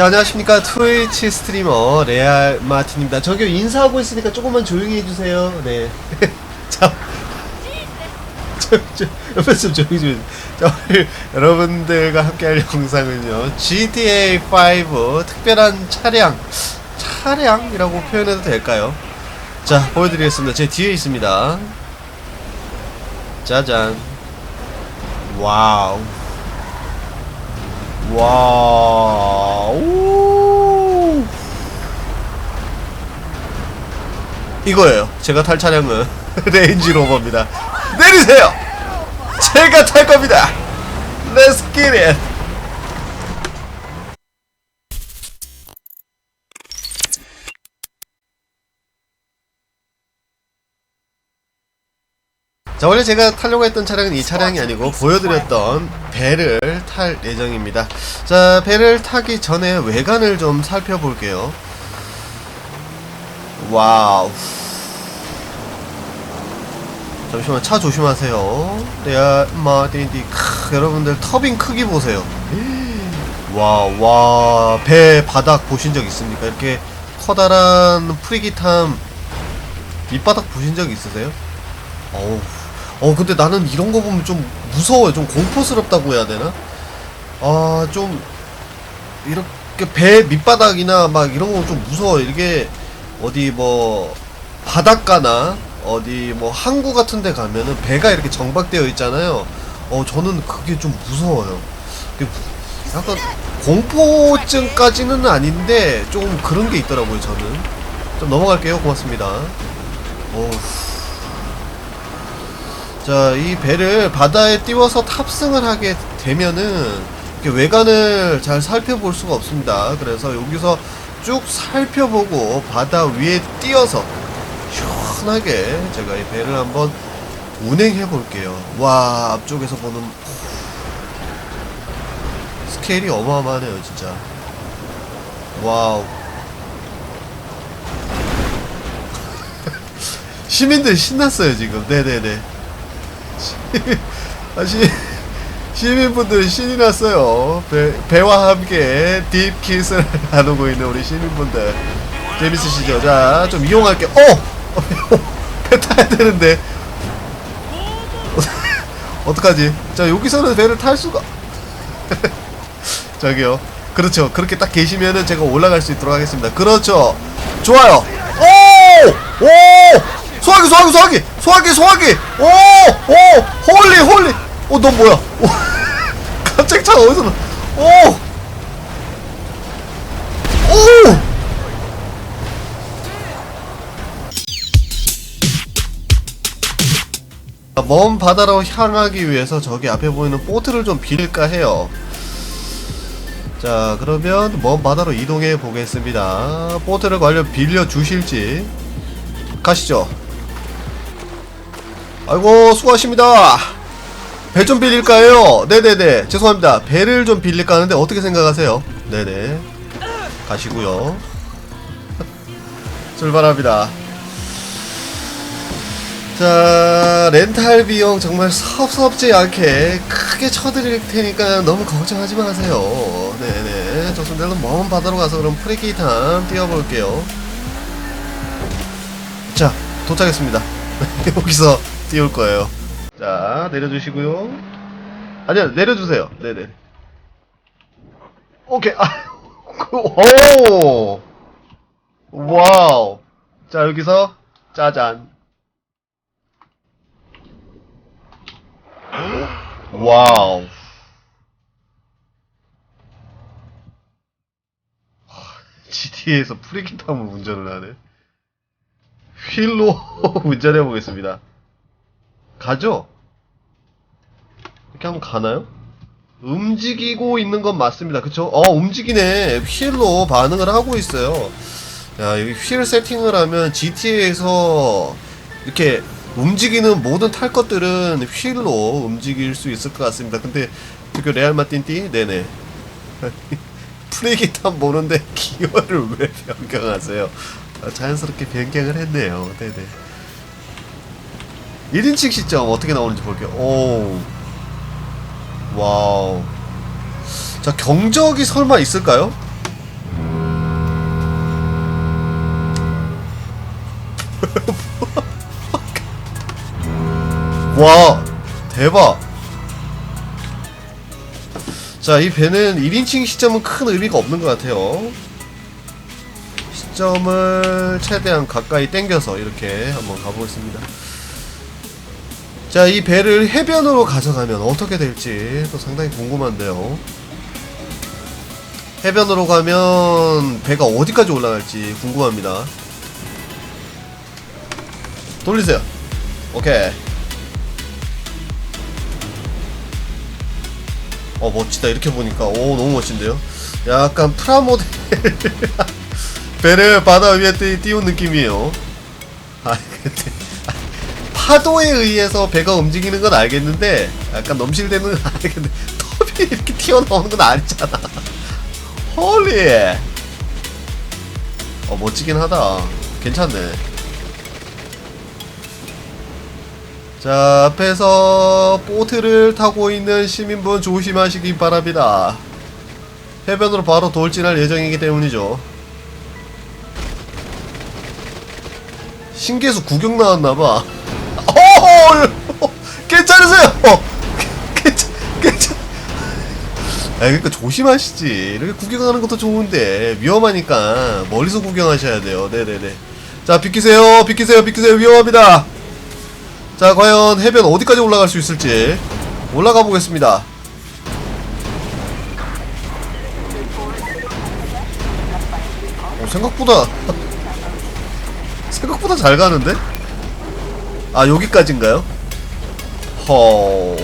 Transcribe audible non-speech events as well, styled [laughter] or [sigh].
자 안녕하십니까 트위치 스트리머 레알 마틴입니다. 저기 인사하고 있으니까 조금만 조용히 해주세요. 네. [laughs] 자, 저, 저, 옆에 좀 조용히 좀. 자 여러분들과 함께할 영상은요 GTA 5 특별한 차량 차량이라고 표현해도 될까요? 자 보여드리겠습니다. 제 뒤에 있습니다. 짜잔. 와우. 와우. 이거예요. 제가 탈 차량은 [laughs] 레인지 로버입니다. 내리세요. 제가 탈 겁니다. Let's get it. 자 원래 제가 타려고 했던 차량은 이 차량이 아니고 보여드렸던 배를 탈 예정입니다 자 배를 타기 전에 외관을 좀 살펴볼게요 와우. 잠시만 차 조심하세요. 레알 마딘디 크, 여러분들 터빈 크기 보세요. [gasps] 와와 배 바닥 보신 적 있습니까? 이렇게 커다란 프리기탐 밑바닥 보신 적 있으세요? 어우 어 근데 나는 이런 거 보면 좀 무서워요. 좀 공포스럽다고 해야 되나? 아 좀 이렇게 배 밑바닥이나 막 이런 거 좀 무서워요. 이게 어디 뭐 바닷가나 어디 뭐 항구 같은 데 가면은 배가 이렇게 정박되어 있잖아요. 어 저는 그게 좀 무서워요. 약간 공포증까지는 아닌데 좀 그런 게 있더라고요 저는. 좀 넘어갈게요. 고맙습니다. 어우 자, 이 배를 바다에 띄워서 탑승을 하게 되면은 외관을 잘 살펴볼 수가 없습니다. 그래서 여기서 쭉 살펴보고 바다 위에 띄어서 시원하게 제가 이 배를 한번 운행해 볼게요. 와, 앞쪽에서 보는 스케일이 어마어마하네요, 진짜. 와우. [laughs] 시민들 신났어요, 지금. 네네네. [laughs] 아, 시, 시민분들 신이 났어요. 배, 배와 함께 딥키스를 [laughs] 나누고 있는 우리 시민분들. 재밌으시죠? 자, 좀 이용할게. 어! [laughs] 배 타야 되는데. [laughs] 어떡하지? 자, 여기서는 배를 탈 수가. 저기요. 그렇죠. 그렇게 딱 계시면은 제가 올라갈 수 있도록 하겠습니다. 그렇죠. 좋아요. 오! 오! 소화기, 소화기, 소화기! 소화기, 소화기! 오! 오! 홀리, 홀리! 어, 너 뭐야? 오! [laughs] 갑자기 차가 어디서 나? 오! 오! 먼 바다로 향하기 위해서 저기 앞에 보이는 보트를 좀 빌릴까 해요. 자, 그러면 먼 바다로 이동해 보겠습니다. 보트를 관련 빌려 주실지 가시죠. 아이고 수고하십니다. 배 좀 빌릴까요? 네네네. 죄송합니다. 배를 좀 빌릴까 하는데 어떻게 생각하세요? 네네. 가시고요. [laughs] 출발합니다. 자, 렌탈 비용 정말 섭섭지 않게 크게 쳐드릴 테니까 너무 걱정하지 마세요. 네네. 좋습니다. 먼 바다로 가서 그럼 프리키탄 뛰어볼게요. 자, 도착했습니다. [laughs] 여기서 띄울 거예요. 자, 내려주시고요. 아니요, 내려주세요. 네네. 오케이. 아, [laughs] 오! 와우. 자, 여기서 짜잔. 와우. GTA에서 프리기탐을 운전을 하네. 휠로 [laughs] 운전해 보겠습니다. 가죠? 이렇게 하면 가나요? 움직이고 있는 건 맞습니다. 그쵸? 어, 움직이네. 휠로 반응을 하고 있어요. 야, 여기 휠 세팅을 하면 GTA에서 이렇게 움직이는 모든 탈 것들은 휠로 움직일 수 있을 것 같습니다. 근데 그 레알 마틴띠? 네네. [laughs] 프레기탄 보는데 [laughs] 기어를 왜 변경하세요? 아, 자연스럽게 변경을 했네요. 네네. 1인칭 시점 어떻게 나오는지 볼게요. 오. 와우. 자, 경적이 설마 있을까요? [laughs] 와, 대박. 자, 이 배는 1인칭 시점은 큰 의미가 없는 것 같아요. 시점을 최대한 가까이 당겨서 이렇게 한번 가보겠습니다. 자 이 배를 해변으로 가져가면 어떻게 될지 또 상당히 궁금한데요. 해변으로 가면 배가 어디까지 올라갈지 궁금합니다. 돌리세요. 오케이. 어 멋지다. 이렇게 보니까. 오 너무 멋진데요? 약간 프라모델 [laughs] 배를 바다 위에 띄- 띄운 느낌이에요. 아 근데 파도에 의해서 배가 움직이는 건 알겠는데 약간 넘실대는 건 알겠는데 톱이 이렇게 튀어나오는 건 아니잖아. 홀리! 어 멋지긴 하다. 괜찮네. 자 앞에서 보트를 타고 있는 시민분 조심하시기 바랍니다. 해변으로 바로 돌진할 예정이기 때문이죠. 신기해서 구경 나왔나봐 어 괜찮으세요 어, 괜찮 괜찮 아 그러니까 조심하시지. 이렇게 구경하는 것도 좋은데. 위험하니까 멀리서 구경하셔야 돼요. 네네네. 자 비키세요. 비키세요. 비키세요. 위험합니다. 자 과연 해변 어디까지 올라갈 수 있을지 올라가 보겠습니다. 어, 생각보다 [laughs] 생각보다 잘 가는데? 아 여기까지인가요? 허